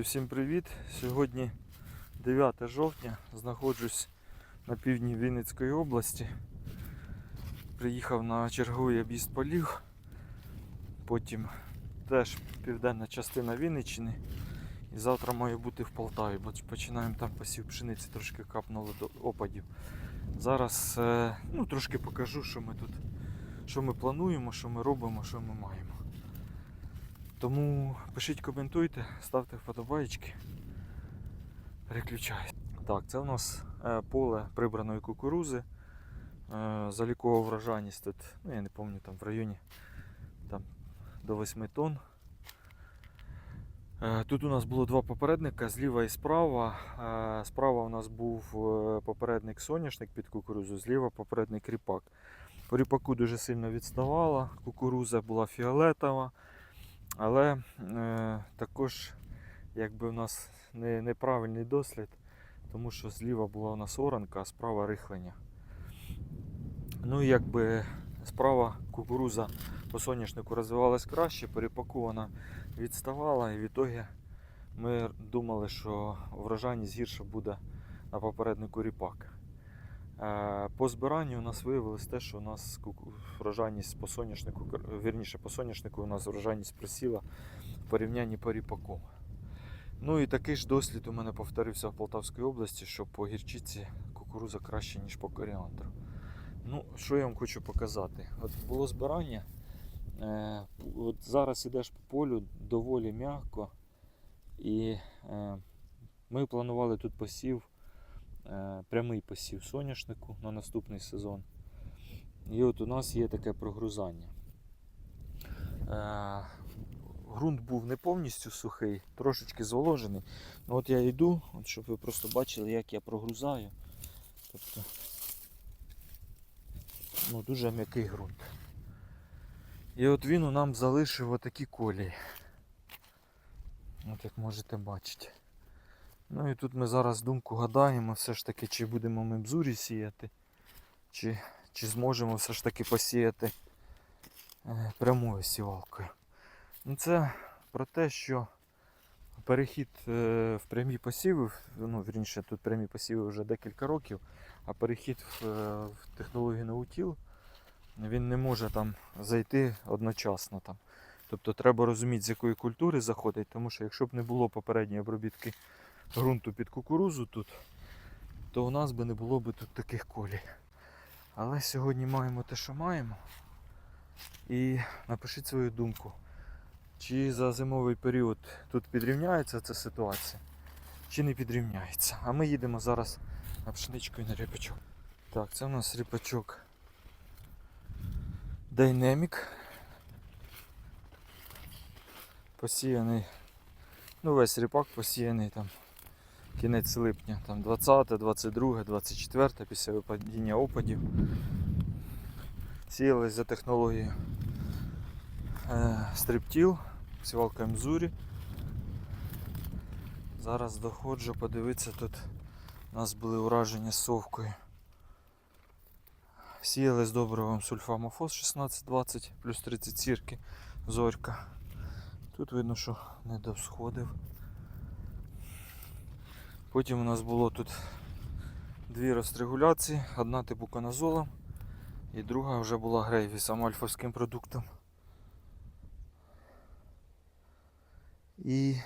Всім привіт! Сьогодні 9 жовтня, знаходжусь на півдні Вінницької області. Приїхав на черговий об'їзд полів. Потім теж південна частина Вінниччини. І завтра маю бути в Полтаві, бо починаємо там посів пшениці, трошки капнуло до опадів. Зараз е, ну, трошки покажу, що ми тут, що ми плануємо, що ми робимо, що ми маємо. Тому пишіть, коментуйте, ставте вподобайки. Переключаюсь. Так, це у нас е, поле прибраної кукурузи. Е, залікова врожайність тут, ну я не пам'ятаю, там в районі там, до 8 тонн. Е, Тут у нас було два попередника зліва і справа. Справа у нас був попередник соняшник під кукурузу, зліва попередник ріпак. По ріпаку дуже сильно відставала, кукуруза була фіолетова. Але е, також якби у нас не, неправильний дослід, тому що зліва була у нас оранка, а справа рихлення. Ну якби справа кукуруза по соняшнику розвивалась краще, перепакована відставала, і в ітогі ми думали, що врожайність гірше буде на попереднику ріпак. Е, По збиранню у нас виявилось те, що у нас врожайність по соняшнику, вірніше по соняшнику у нас врожайність присіла в порівнянні по ріпаку. Ну і такий ж дослід у мене повторився в Полтавській області, що по гірчиці кукуруза краще, ніж по коріандру. Ну, що я вам хочу показати? От було збирання. Е, от зараз ідеш по полю доволі м'яко. І е, ми планували тут посів прямий посів соняшнику на наступний сезон. І от у нас є таке прогрузання. Е, Грунт був не повністю сухий, трошечки зволожений. Ну от я йду, от щоб ви просто бачили, як я прогрузаю. Тобто, ну, дуже м'який ґрунт. І от він у нам залишив отакі колії. От як можете бачити. Ну і тут ми зараз думку гадаємо, все ж таки, чи будемо ми бзурі сіяти, чи, чи зможемо все ж таки посіяти е, прямою сівалкою. Ну це про те, що перехід е, в прямі посіви, ну вірніше, тут прямі посіви вже декілька років, а перехід в, е, в технологію наутіл, він не може там зайти одночасно. Там. Тобто треба розуміти, з якої культури заходить, тому що якщо б не було попередньої обробітки ґрунту під кукурузу тут, то у нас би не було б тут таких колій. Але сьогодні маємо те, що маємо. І напишіть свою думку. Чи за зимовий період тут підрівняється ця ситуація, чи не підрівняється. А ми їдемо зараз на пшеничку і на ріпачок. Так, це у нас ріпачок Dynamic. Посіяний. Ну, весь ріпак посіяний там кінець липня, там 20, 22, 24 після випадіння опадів. Сіялись за технологією е, стриптіл, сівалка Мзурі. Зараз доходжу, подивитися тут у нас були ураження совкою. Сіяли з добривом сульфамофос 1620 плюс 30 сірки, зорька. Тут видно, що не довсходив. Потім у нас було тут дві розрегуляції, одна типу каназолом і друга вже була грейвісом альфовським продуктом. І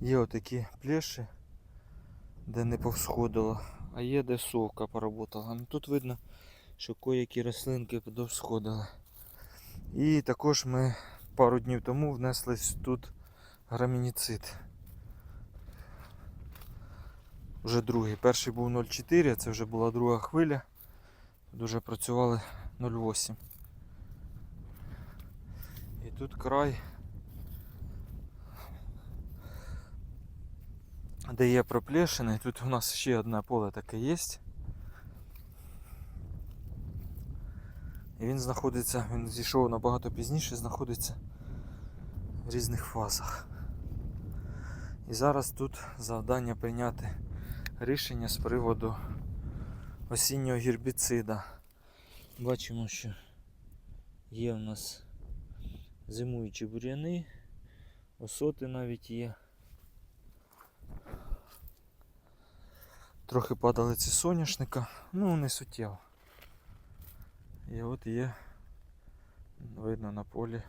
є отакі плеші, де не повсходило, а є де совка поработала. Ну тут видно, що кое-які рослинки подовсходили. І також ми пару днів тому внесли тут грамініцид. Вже другий. Перший був 0,4, це вже була друга хвиля. Дуже працювали 0,8. І тут край, де є проплешини. Тут у нас ще одне поле таке є. І він знаходиться, він зійшов набагато пізніше, знаходиться в різних фазах. І зараз тут завдання прийняти рішення з приводу осіннього гербіцида. Бачимо, що є в нас зимуючі бур'яни, осоти навіть є. Трохи падали ці соняшника, ну не суттєво. І от є, видно на полі.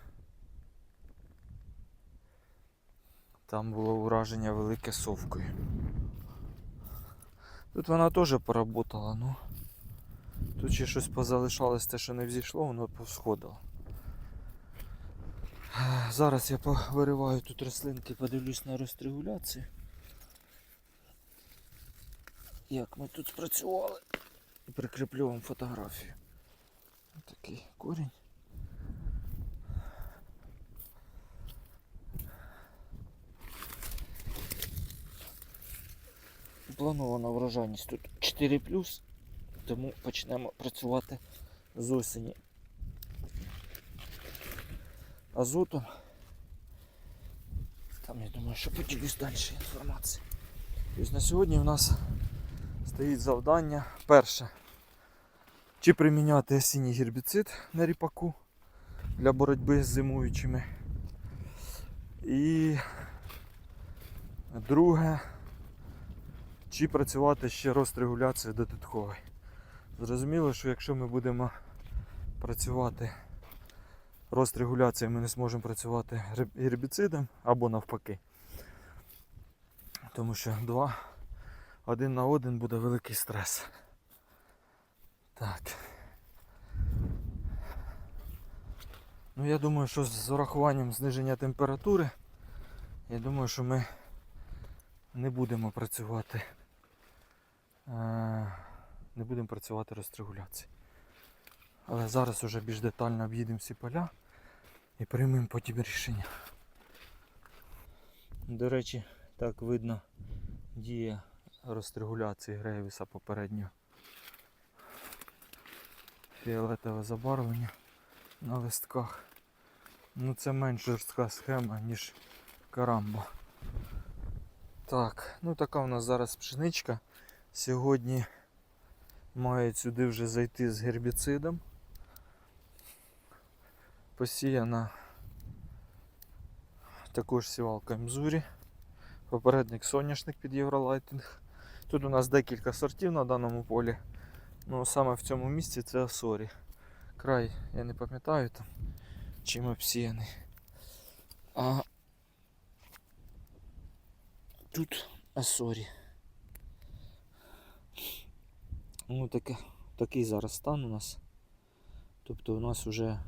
Там було ураження велике совкою. Тут вона теж поработала, ну. Тут ще щось позалишалось, те, що не взійшло, воно посходило. Зараз я повириваю тут рослинки, подивлюсь на розрегуляцію. Як ми тут спрацювали. І прикріплю вам фотографію. Такий корінь. Планована врожайність тут 4 тому почнемо працювати з осені азотом. Там я думаю, що поділюсь далі інформацією. Тобто на сьогодні у нас стоїть завдання перше. Чи приміняти осінній гербіцид на ріпаку для боротьби з зимуючими. І друге, чи працювати ще розрегуляцією додатковою. Зрозуміло, що якщо ми будемо працювати розрегуляцією, ми не зможемо працювати гербіцидом або навпаки. Тому що два один на один буде великий стрес. Так. Ну я думаю, що з урахуванням зниження температури, я думаю, що ми не будемо працювати. Е, Не будемо працювати розрегуляції. Але зараз вже більш детально об'їдемо всі поля і приймемо потім рішення. До речі, так видно дія розрегуляції Грейвіса попереднього. Фіолетове забарвлення на листках. Ну це менш жорстка схема, ніж карамба. Так, ну така у нас зараз пшеничка. Сьогодні має сюди вже зайти з гербіцидом. Посіяна також сівалка Мзурі. Попередник соняшник під Євролайтинг. Тут у нас декілька сортів на даному полі. Ну саме в цьому місці це Асорі. Край, я не пам'ятаю там чим обсіяний. А тут Асорі. Ну таке, такий зараз стан у нас. Тобто у нас вже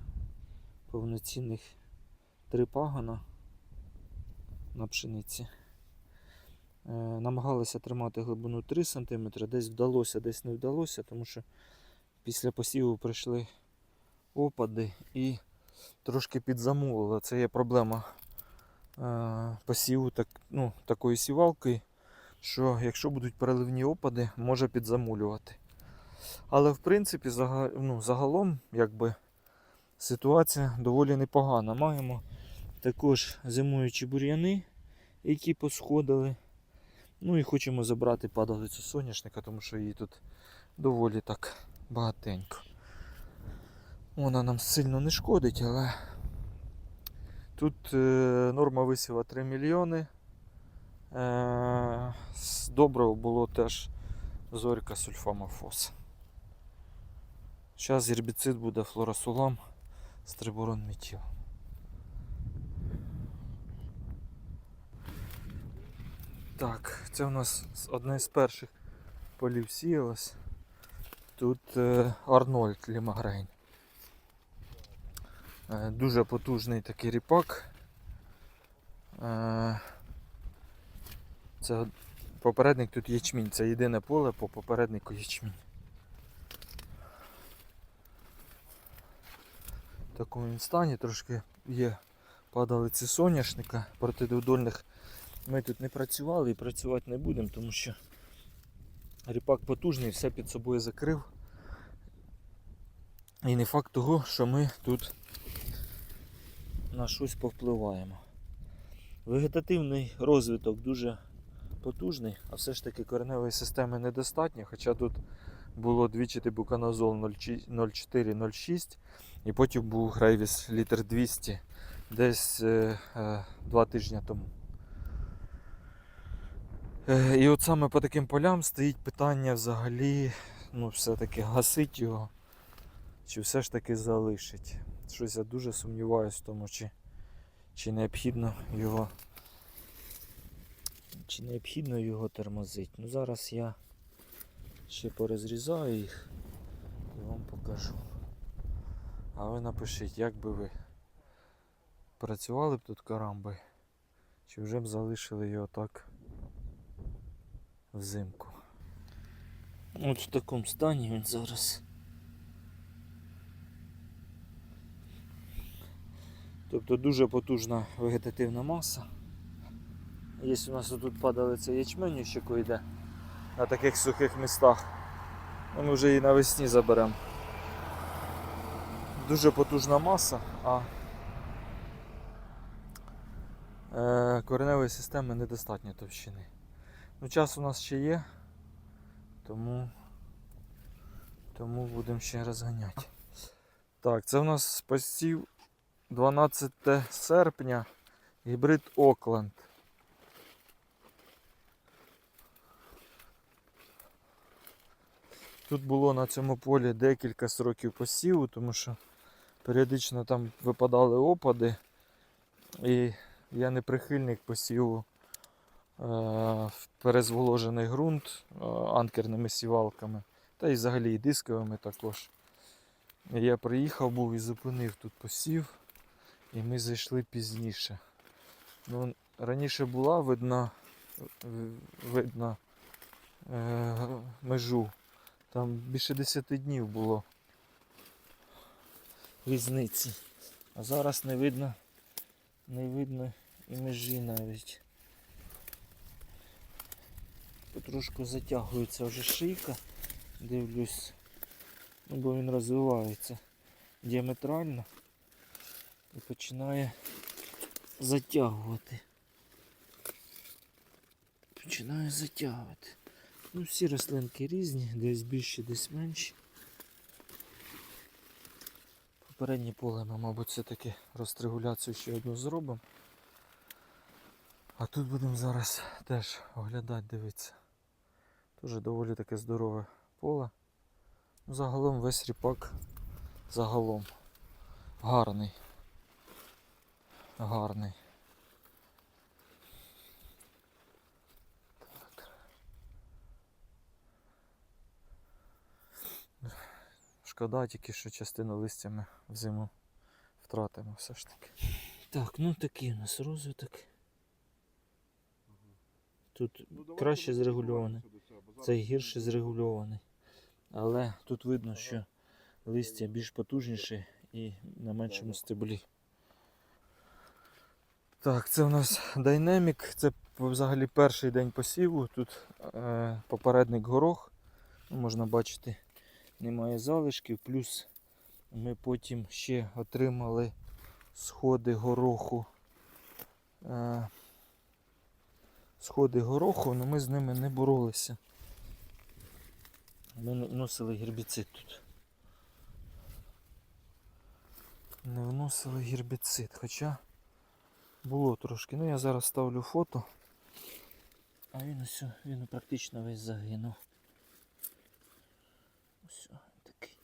повноцінних три пагона на пшениці. Е, намагалися тримати глибину 3 см, десь вдалося, десь не вдалося, тому що після посіву прийшли опади і трошки підзамулило. Це є проблема е, посіву так, ну, такої сівалки, що якщо будуть переливні опади, може підзамулювати. Але в принципі ну, загалом якби, ситуація доволі непогана. Маємо також зимуючі бур'яни, які посходили. Ну і хочемо забрати падалицю соняшника, тому що її тут доволі так багатенько. Вона нам сильно не шкодить, але тут е, норма висіва 3 мільйони. Е, доброго було теж зорька сульфамофос. Зараз гербіцид буде флорасулам з трибурон метіл. Так, це у нас одне з перших полів сіялось. Тут е, Арнольд Лімагрейн. Е, дуже потужний такий ріпак. Е, це попередник тут ячмінь. Це єдине поле по попереднику ячмінь. В такому він стані трошки є падалиці соняшника протидудольних ми тут не працювали і працювати не будемо, тому що ріпак потужний, все під собою закрив. І не факт того, що ми тут на щось повпливаємо. Вегетативний розвиток дуже потужний, а все ж таки кореневої системи недостатньо, хоча тут було двічі буканазол 0,4-0,6 і потім був грейвіс літр 200 десь е, е, два тижні тому. Е, І от саме по таким полям стоїть питання взагалі, ну, все-таки гасить його, чи все ж таки залишить. Щось я дуже сумніваюся в тому, чи, чи необхідно його. Чи необхідно його тормозити. Ну зараз я ще порозрізаю їх і вам покажу. А ви напишіть, як би ви працювали б тут карамбою, чи вже б залишили його так взимку. От в такому стані він зараз. Тобто дуже потужна вегетативна маса. Є у нас тут падалиця ячменю, ще йде на таких сухих містах. Ну, ми вже її навесні заберемо. Дуже потужна маса, а е, кореневої системи недостатньо товщини. Ну, час у нас ще є, тому, тому будемо ще розганяти. Так, це у нас посів 12 серпня, гібрид Окленд. Тут було на цьому полі декілька сроків посіву, тому що періодично там випадали опади, і я не прихильник посіву е, в перезволожений ґрунт е, анкерними сівалками, та й взагалі і дисковими також. Я приїхав був і зупинив тут посів, і ми зайшли пізніше. Ну, раніше була видна, в- видна е, межу. Там більше 10 днів було різниці. А зараз не видно, не видно і межі навіть. Потрошку затягується вже шийка, дивлюсь, ну, бо він розвивається діаметрально і починає затягувати. Починає затягувати. Ну, всі рослинки різні, десь більші, десь менші. Попереднє поле ми, мабуть, все-таки розтригуляцію ще одну зробимо. А тут будемо зараз теж оглядати, дивитися. Дуже доволі таке здорове поле. Ну, загалом весь ріпак загалом гарний. Гарний. Шкода тільки, що частину листя ми в зиму втратимо все ж таки. Так, ну такий у нас розвиток. Тут краще зрегульований, цей гірше зрегульований. Але тут видно, що листя більш потужніше і на меншому стеблі. Так, це у нас Dynamic, це взагалі перший день посіву. Тут е, попередник горох. Ну, можна бачити, немає залишків. Плюс ми потім ще отримали сходи гороху. Е, сходи гороху, але ми з ними не боролися. Ми вносили гербіцид тут. Не вносили гербіцид, хоча було трошки. Ну я зараз ставлю фото. А він ось, він практично весь загинув. Ось він такий.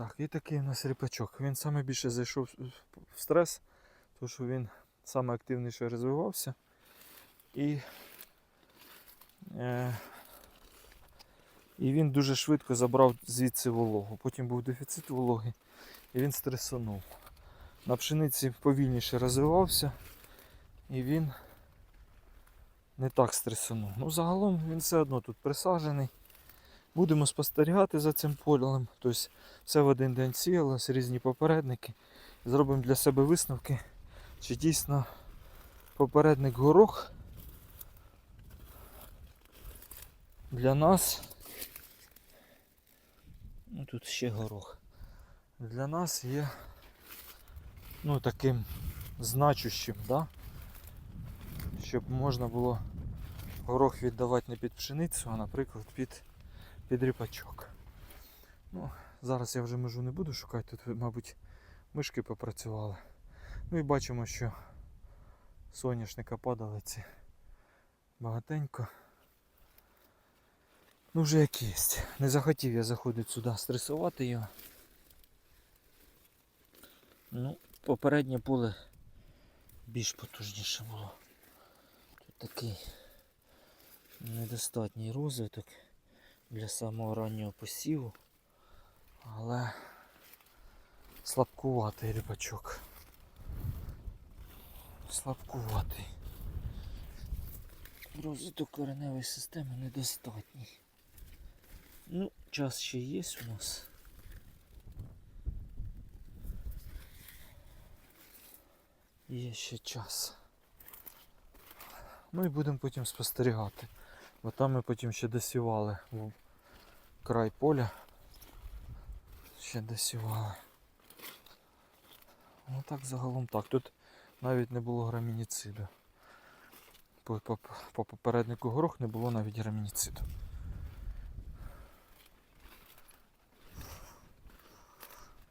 Так, і такий у нас ріпачок. Він саме більше зайшов в стрес, тому що він саме активніше розвивався. І, е, і він дуже швидко забрав звідси вологу. Потім був дефіцит вологи і він стресанув. На пшениці повільніше розвивався і він не так стресанув. Ну, загалом він все одно тут присаджений. Будемо спостерігати за цим полем. Тобто все в один день сіялось, різні попередники. Зробимо для себе висновки, чи дійсно попередник горох для нас. Ну, тут ще горох. Для нас є ну, таким значущим, да? щоб можна було горох віддавати не під пшеницю, а наприклад під, під ріпачок. Ну, зараз я вже межу не буду шукати, тут, мабуть, мишки попрацювали. Ну і бачимо, що соняшника падалиці Багатенько. Ну вже як є. Не захотів я заходити сюди стресувати його. Ну, попереднє поле більш потужніше було. Тут такий недостатній розвиток для самого раннього посіву, але слабкуватий рибачок. Слабкуватий. Розвиток кореневої системи недостатній. Ну, час ще є у нас. Є ще час. Ну і будемо потім спостерігати. Бо там ми потім ще досівали в край поля. Ще досівали. Ну так загалом так. Тут навіть не було грамініциду. По, по, по попереднику горох не було навіть грамініциду.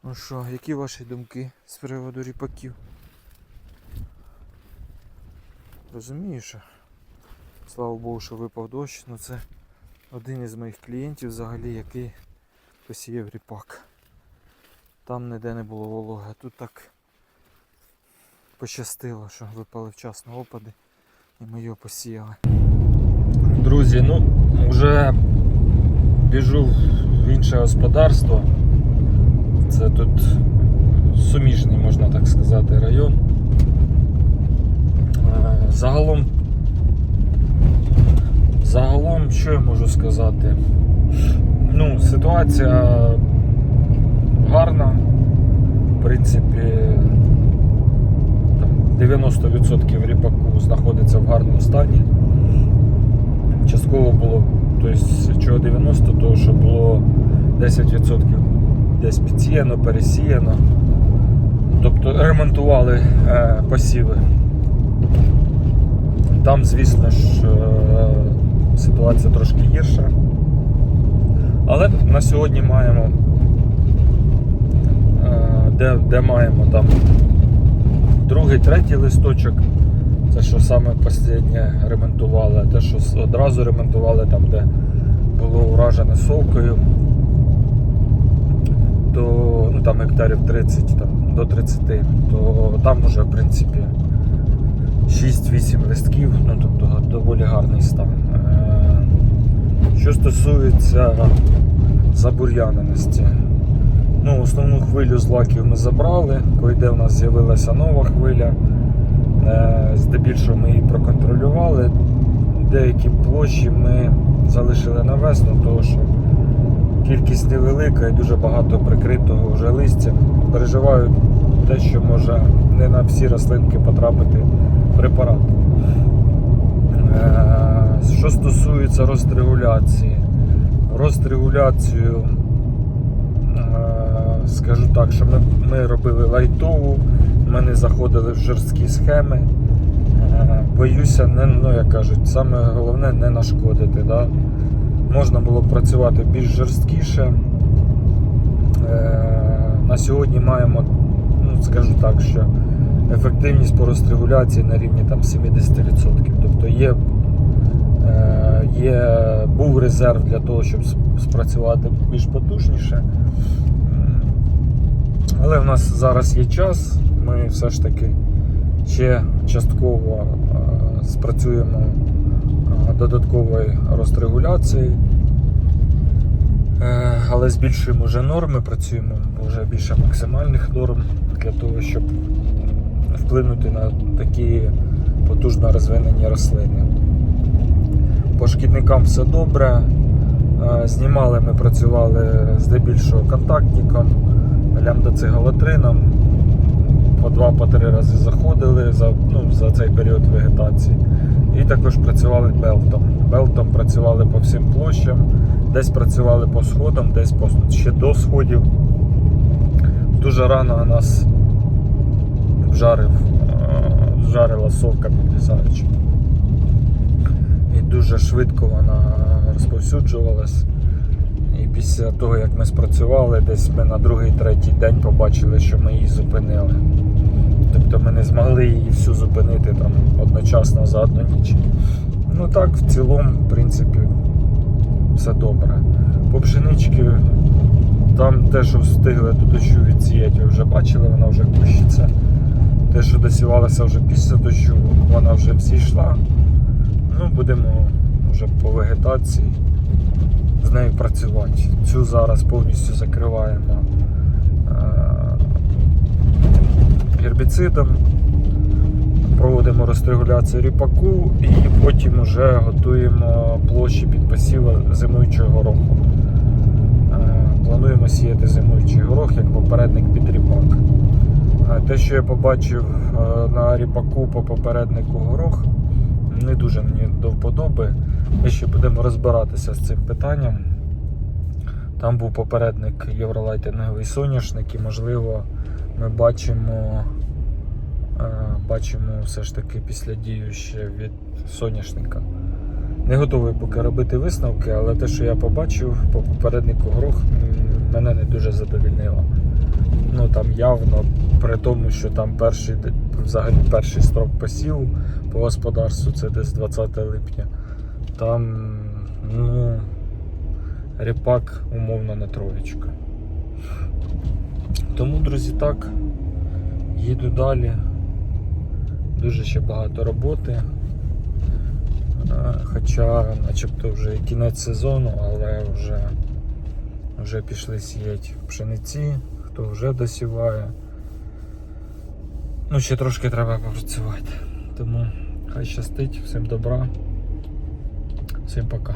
Ну що, які ваші думки з приводу ріпаків? Розумію, що слава Богу, що випав дощ, але це один із моїх клієнтів взагалі, який посіяв ріпак. Там ніде не було вологи, тут так пощастило, що випали вчасно опади і ми його посіяли. Друзі, ну вже біжу в інше господарство. Це тут суміжний, можна так сказати, район. Е, Загалом, загалом, що я можу сказати? Ну, ситуація гарна. В принципі, там 90% ріпаку знаходиться в гарному стані. Частково було, тобто, чого 90, того що було 10% десь підсіяно, пересіяно. Тобто ремонтували е, посіви. Там, звісно ж, е, ситуація трошки гірша. Але на сьогодні маємо, е, де, де маємо там другий, третій листочок. Це що саме останнє ремонтували, те, що одразу ремонтували там, де було уражене совкою, то ну, там гектарів 30 там, до 30, то там вже в принципі 6-8 листків, ну тобто доволі гарний стан. Е, Що стосується забур'яненості, ну, основну хвилю злаків ми забрали, коли в нас з'явилася нова хвиля. Е, Здебільшого ми її проконтролювали. Деякі площі ми залишили на весну, тому що кількість невелика і дуже багато прикритого вже листя. Переживаю те, що може не на всі рослинки потрапити препарат. Е, Що стосується розрегуляції, розрегуляцію, е, скажу так, що ми, ми робили лайтову, ми не заходили в жорсткі схеми. Е, Боюся, не, ну як кажуть, саме головне не нашкодити. Да? Можна було б працювати більш жорсткіше. На сьогодні маємо, ну скажу так, що ефективність по розрегуляції на рівні там 70%. Тобто є, е, є, був резерв для того, щоб спрацювати більш потужніше. Але в нас зараз є час, ми все ж таки ще частково е, спрацюємо е, додатковою розрегуляцією. Е, Але збільшуємо вже норми, працюємо вже більше максимальних норм для того, щоб вплинути на такі потужно розвинені рослини. По шкідникам все добре. Е, Знімали ми працювали здебільшого контактником, лямдоцигалотрином. По два по три рази заходили за, ну, за цей період вегетації. І також працювали белтом. Белтом працювали по всім площам, десь працювали по сходам, десь по, ще до сходів. Дуже рано нас вжарив, е, вжарила совка підлізаюча. І дуже швидко вона розповсюджувалась. І після того, як ми спрацювали, десь ми на другий-третій день побачили, що ми її зупинили. Тобто ми не змогли її всю зупинити там одночасно за одну ніч. Ну так, в цілому, в принципі, все добре. По пшенички, там те, що встигли до дощу відсіяти, вже бачили, вона вже кущиться. Те, що досівалося вже після дощу, вона вже всійшла. Ну, будемо вже по вегетації з нею працювати. Цю зараз повністю закриваємо е, гербіцидом, проводимо розрегуляцію ріпаку і потім вже готуємо площі під посів зимуючого гороху. Е, Плануємо сіяти зимуючий горох як попередник під ріпак. Е, Те, що я побачив е, на ріпаку по попереднику горох, не дуже мені до вподоби. Ми ще будемо розбиратися з цим питанням. Там був попередник євролайтинговий соняшник, і можливо ми бачимо, е, бачимо все ж таки після дію ще від соняшника. Не готовий поки робити висновки, але те, що я побачив по попереднику горох, мене не дуже задовільнило. Там явно при тому, що там перший взагалі перший строк посіву по господарству це десь 20 липня. Там ну, ріпак умовно на троєчку. Тому, друзі, так, їду далі. Дуже ще багато роботи. Е, Хоча начебто вже кінець сезону, але вже, вже пішли сіяти пшениці, хто вже досіває. Ну, ще трошки треба попрацювати. Тому хай щастить, всім добра, всім пока.